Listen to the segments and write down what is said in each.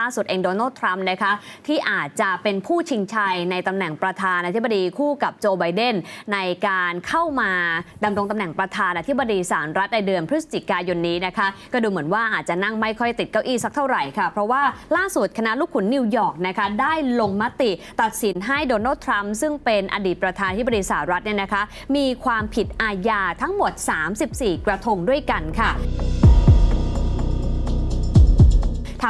ล่าสุดเองโดนัลด์ทรัมป์นะคะที่อาจจะเป็นผู้ชิงชัยในตำแหน่งประธานาธิบดีคู่กับโจไบเดนในการเข้ามาดำรงตำแหน่งประธานาธิบดีสหรัฐในเดือนพฤศจิกายนนี้นะคะก็ดูเหมือนว่าอาจจะนั่งไม่ค่อยติดเก้าอี้สักเท่าไหร่ค่ะ เพราะว่าล่าสุดคณะลูกขุนนิวยอร์กนะคะได้ลงมติตัดสินให้โดนัลด์ทรัมป์ซึ่งเป็นอดีตประธานาธิบดีสหรัฐเนี่ยนะคะมีความผิดอาญาทั้งหมด 34 กระทงด้วยกันค่ะ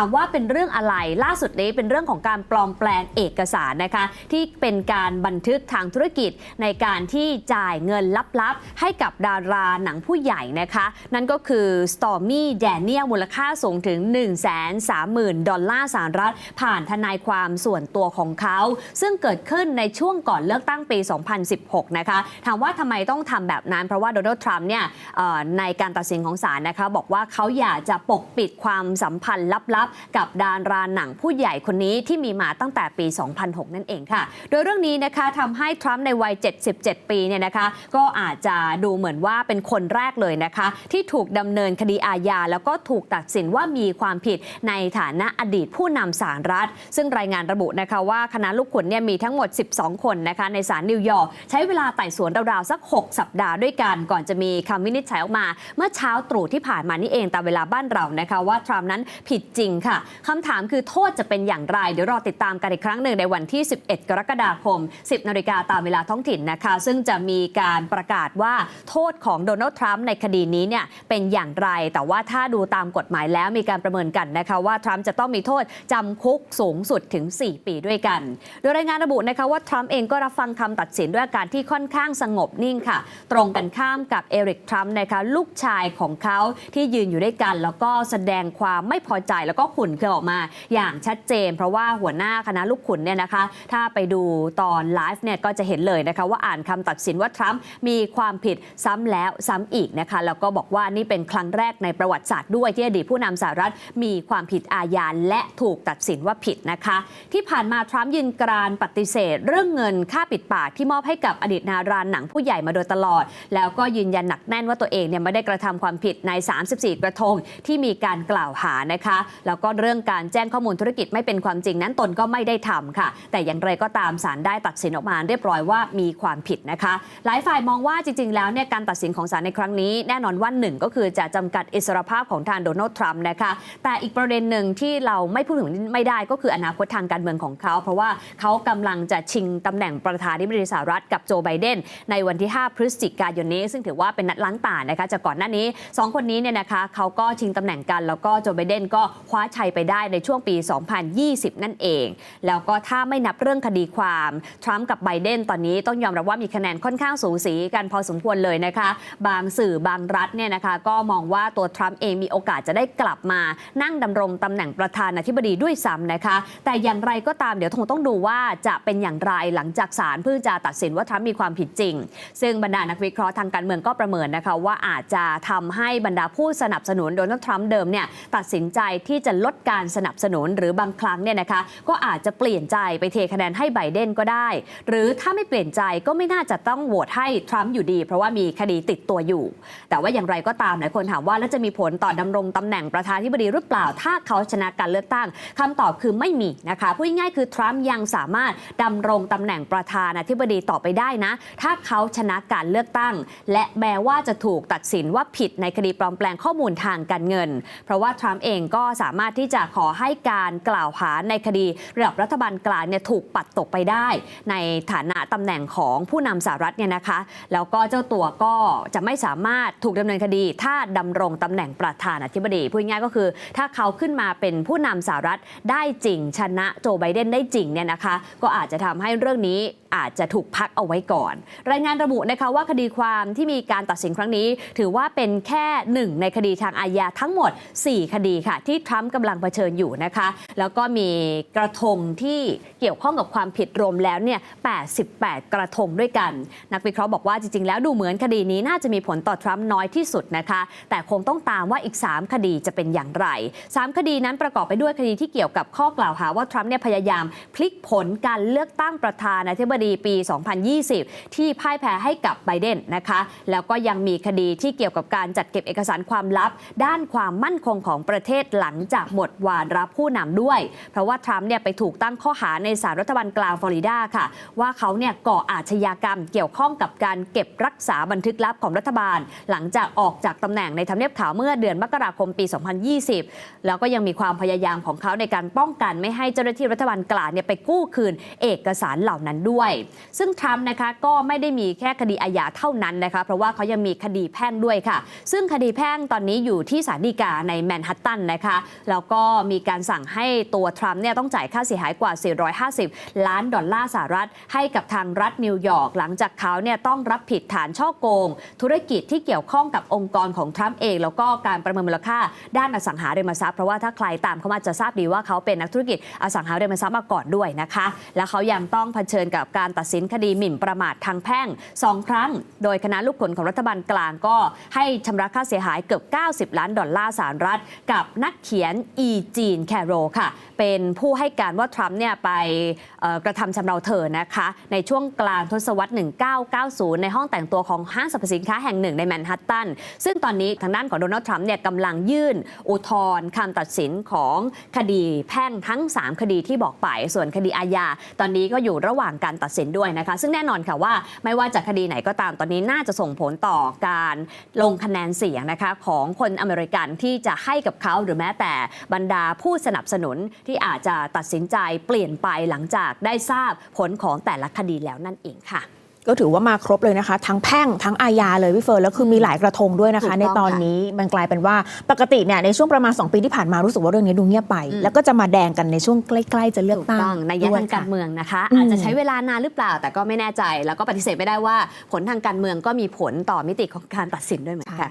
ามว่าเป็นเรื่องอะไรล่าสุดนี้เป็นเรื่องของการปลอมแปลงเอกสารนะคะ ที่เป็นการบันทึกทางธุรกิจในการที่จ่ายเงินลับๆ ให้กับดาราหนังผู้ใหญ่นะคะ นั่นก็คือ Stormy Daniel มูลค่าสูงถึง 130,000 ดอลลาร์สหรัฐ ผ่านทนายความส่วนตัวของเขา ซึ่งเกิดขึ้นในช่วงก่อนเลือกตั้งปี 2016 นะคะ ถามว่าทำไมต้องทำแบบนั้น เพราะว่าโดนัลด์ทรัมป์เนี่ยในการตัดสินของศาลนะคะ บอกว่าเขาอยากจะปกปิดความสัมพันธ์ลับๆกับดาราหนังผู้ใหญ่คนนี้ที่มีมาตั้งแต่ปี 2006 นั่นเองค่ะ โดยเรื่องนี้นะคะทำให้ทรัมป์ในวัย 77 ปีเนี่ยนะคะ ก็อาจจะดูเหมือนว่าเป็นคนแรกเลยนะคะ ที่ถูกดำเนินคดีอาญาแล้วก็ถูกตัดสินว่ามีความผิดในฐานะอดีตผู้นำสารรัฐ ซึ่งรายงานระบุนะคะว่าคณะลูกขุนเนี่ยมีทั้งหมด 12 คนนะคะในศาลนิวยอร์กใช้เวลาไต่สวนราวๆสัก 6 สัปดาห์ด้วยกัน ก่อนจะมีคำวินิจฉัยออกมา เมื่อเช้าตรู่ที่ผ่านมานี่เองตามเวลาบ้านเรานะคะ ว่าทรัมป์นั้นผิดจริงค่ะคำถามคือโทษจะเป็นอย่างไร เดี๋ยวรอติดตามกันอีกครั้งหนึ่งในวันที่ 11 กรกฎาคม 10 นาฬิกาตามเวลาท้องถิ่นนะคะ ซึ่งจะมีการประกาศว่าโทษของโดนัลด์ทรัมป์ในคดีนี้เนี่ยเป็นอย่างไร แต่ว่าถ้าดูตามกฎหมายแล้วมีการประเมินกันนะคะว่าทรัมป์จะต้องมีโทษจำคุกสูงสุดถึง 4 ปีด้วยกัน โดยรายงานระบุนะคะว่าทรัมป์เองก็รับฟังคำตัดสินด้วยอาการที่ค่อนข้างสงบนิ่งค่ะ ตรงกันข้ามกับเอริกทรัมป์นะคะลูกชายของเขาที่ยืนอยู่ด้วยกัน แล้วก็แสดงความไม่พอใจแล้วก็ขุนเคือออกมาอย่างชัดเจน เพราะว่าหัวหน้าคณะลูกขุนเนี่ยนะคะถ้าไปดูตอนไลฟ์เนี่ยก็จะเห็นเลยนะคะว่าอ่านคำตัดสินว่าทรัมป์มีความผิดซ้ำแล้วซ้ำอีกนะคะแล้วก็บอกว่านี่เป็นครั้งแรกในประวัติศาสตร์ด้วยที่อดีตผู้นำสหรัฐมีความผิดอาญาและถูกตัดสินว่าผิดนะคะ ที่ผ่านมาทรัมป์ยืนกรานปฏิเสธ เรื่องเงินค่าปิดปากที่มอบให้กับอดีตนาราหนังผู้ใหญ่มาโดยตลอด แล้วก็ยืนยันหนักแน่นว่าตัวเองเนี่ยไม่ได้กระทำความผิดใน 34 กระทงที่มีการกล่าวหานะคะแล้วก็เรื่องการแจ้งข้อมูลธุรกิจไม่เป็นความจริงนั้นตนก็ไม่ได้ทำค่ะ แต่อย่างไรก็ตามศาลได้ตัดสินออกมาเรียบร้อยว่ามีความผิดนะคะ หลายฝ่ายมองว่าจริง ๆ แล้วเนี่ยการตัดสินของศาลในครั้งนี้ แน่นอนว่าหนึ่งก็คือจะจำกัดอิสรภาพของทางโดนัลด์ทรัมป์นะคะ แต่อีกประเด็นหนึ่งที่เราไม่พูดถึงไม่ได้ก็คืออนาคตทางการเมืองของเขา เพราะว่าเขากำลังจะชิงตำแหน่งประธานาธิบดีสหรัฐกับโจไบเดนในวันที่ 5 พฤศจิกายนนี้ ซึ่งถือว่าเป็นนัดล้างตานะคะจากก่อนหน้านี้ 2 คนนี้เนี่ยนะคะเขาก็ชิงตำแหน่งกันแล้วก็โจไบเดนก็คว้าชัยไปได้ในช่วงปี 2020 นั่นเอง แล้วก็ถ้าไม่นับเรื่องคดีความ ทรัมป์กับไบเดนตอนนี้ต้องยอมรับว่ามีคะแนนค่อนข้างสูสีกันพอสมควรเลยนะคะ บางสื่อบางรัฐเนี่ยนะคะ ก็มองว่าตัวทรัมป์เองมีโอกาสจะได้กลับมานั่งดำรงตำแหน่งประธานาธิบดีด้วยซ้ำนะคะ แต่อย่างไรก็ตามเดี๋ยวคงต้องดูว่าจะเป็นอย่างไรหลังจากศาลเพิ่งจะตัดสินว่าทรัมป์มีความผิดจริง ซึ่งบรรดานักวิเคราะห์ทางการเมืองก็ประเมินนะคะว่าอาจจะทำให้บรรดาผู้สนับสนุนโดนัลด์ทรัมป์เดิมเนี่ยตัดสินใจที่จะลดการสนับสนุนหรือบางครั้งเนี่ยนะคะก็อาจจะเปลี่ยนใจไปเทคะแนนให้ไบเดนก็ได้ หรือถ้าไม่เปลี่ยนใจก็ไม่น่าจะต้องโหวตให้ทรัมป์อยู่ดี เพราะว่ามีคดีติดตัวอยู่ แต่ว่าอย่างไรก็ตามหลายคนถามว่าแล้วจะมีผลต่อดำรงตำแหน่งประธานธิบดีหรือเปล่า ถ้าเขาชนะการเลือกตั้งคำตอบคือไม่มีนะคะพูดง่ายๆคือทรัมป์ยังสามารถดำรงตำแหน่งประธานาธิบดีต่อไปได้นะ ถ้าเขาชนะการเลือกตั้ง และแม้ว่าจะถูกตัดสินว่าผิดในคดีปลอมแปลงข้อมูลทางการเงิน เพราะว่าทรัมป์เองก็สามารถที่จะขอให้การกล่าวหาในคดีระดับรัฐบาลกลางเนี่ยถูกปัดตกไปได้ ในฐานะตำแหน่งของผู้นำสหรัฐเนี่ยนะคะ แล้วก็เจ้าตัวก็จะไม่สามารถถูกดำเนินคดี ถ้าดำรงตำแหน่งประธานาธิบดีพูดง่ายก็คือ ถ้าเขาขึ้นมาเป็นผู้นำสหรัฐได้จริง ชนะโจไบเดนได้จริงเนี่ยนะคะ ก็อาจจะทำให้เรื่องนี้อาจจะถูกพักเอาไว้ก่อน รายงานระบุนะคะว่าคดีความที่มีการตัดสินครั้งนี้ ถือว่าเป็นแค่หนึ่งในคดีทางอาญาทั้งหมด 4 คดีค่ะ ที่ทรัมปกำลังเผชิญอยู่นะคะ แล้วก็มีกระทงที่เกี่ยวข้องกับความผิดรวมแล้วเนี่ย 88 กระทงด้วยกัน นักวิเคราะห์บอกว่าจริง ๆ แล้วดูเหมือนคดีนี้น่าจะมีผลต่อทรัมป์น้อยที่สุดนะคะ แต่คงต้องตามว่าอีก 3 คดีจะเป็นอย่างไร 3 คดีนั้นประกอบไปด้วยคดีที่เกี่ยวกับข้อกล่าวหาว่าทรัมป์เนี่ยพยายามพลิกผลการเลือกตั้งประธานาธิบดีปี 2020 ที่พ่ายแพ้ให้กับไบเดนนะคะ แล้วก็ยังมีคดีที่เกี่ยวกับการจัดเก็บเอกสารความลับ ด้านความมั่นคงของประเทศหลังจะหมดวาระผู้นำด้วย เพราะว่าทรัมป์เนี่ยไปถูกตั้งข้อหาในศาลรัฐบาลกลางฟลอริดาค่ะ ว่าเขาเนี่ยก่ออาชญากรรมเกี่ยวข้องกับการเก็บรักษาบันทึกลับของรัฐบาล หลังจากออกจากตำแหน่งในทำเนียบขาวเมื่อเดือนมกราคมปี 2020 แล้วก็ยังมีความพยายามของเขาในการป้องกันไม่ให้เจ้าหน้าที่รัฐบาลกลางเนี่ยไปกู้คืนเอกสารเหล่านั้นด้วย ซึ่งทรัมป์นะคะก็ไม่ได้มีแค่คดีอาญาเท่านั้นนะคะ เพราะว่าเขายังมีคดีแพ่งด้วยค่ะ ซึ่งคดีแพ่งตอนนี้อยู่ที่ศาลฎีกาในแมนฮัตตันนะคะแล้วก็มีการสั่งให้ตัวทรัมป์เนี่ยต้องจ่ายค่าเสียหายกว่า 450 ล้านดอลลาร์สหรัฐ ให้กับทางรัฐนิวยอร์กหลังจากเขาเนี่ยต้องรับผิดฐานช่อโกง ธุรกิจที่เกี่ยวข้องกับองค์กรของทรัมป์เอง แล้วก็การประเมินมูลค่าด้านอสังหาริมทรัพย์เพราะว่าถ้าใครตามเขามาจะทราบดีว่าเขาเป็นนักธุรกิจอสังหาริมทรัพย์มาก่อนด้วยนะคะ และเขายังต้องเผชิญกับการตัดสินคดีหมิ่นประมาททางแพ่ง 2 ครั้ง โดยคณะลูกขนของรัฐบาลกลางก็ให้ชำระค่าเสียหายเกือบ 90 ล้านดอลลาร์สหรัฐ กับนักเขียนอีจีนแคโรค่ะ เป็นผู้ให้การว่าทรัมป์เนี่ยไปกระทำชำเราเธอนะคะ ในช่วงกลางทศวรรษ 1990 ในห้องแต่งตัวของห้างสรรพสินค้าแห่งหนึ่งในแมนฮัตตัน ซึ่งตอนนี้ทางด้านของโดนัลด์ทรัมป์เนี่ยกำลังยื่นอุทธรณ์คำตัดสินของคดีแพ่งทั้ง 3 คดีที่บอกไป ส่วนคดีอาญาตอนนี้ก็อยู่ระหว่างการตัดสินด้วยนะคะ ซึ่งแน่นอนค่ะว่าไม่ว่าจะคดีไหนก็ตามตอนนี้น่าจะส่งผลต่อการลงคะแนนเสียงนะคะของคนอเมริกันที่จะให้กับเขาหรือแม้แต่บรรดาผู้สนับสนุนที่อาจจะตัดสินใจเปลี่ยนไปหลังจากได้ทราบผลของแต่ละคดีแล้วนั่นเองค่ะก็ถือว่ามาครบเลยนะคะ ทั้งแพ่งทั้งอาญาเลยพี่เฟิร์นแล้วคือมีหลายกระทงด้วยนะคะถูกต้องในตอนนี้มันกลายเป็นว่าปกติเนี่ยในช่วงประมาณ 2 ปีที่ผ่านมารู้สึกว่าเรื่องนี้ดูเงียบไปอืมแล้วก็จะมาแดงกันในช่วงใกล้ ๆ จะเลือกถูกตั้งต้องในยะด้วยทางการค่ะเมืองนะคะอืมอาจจะใช้เวลานานหรือเปล่า แต่ก็ไม่แน่ใจ แล้วก็ปฏิเสธไม่ได้ว่าผลทางการเมืองก็มีผลต่อมิติของการตัดสินด้วยเหมือนกัน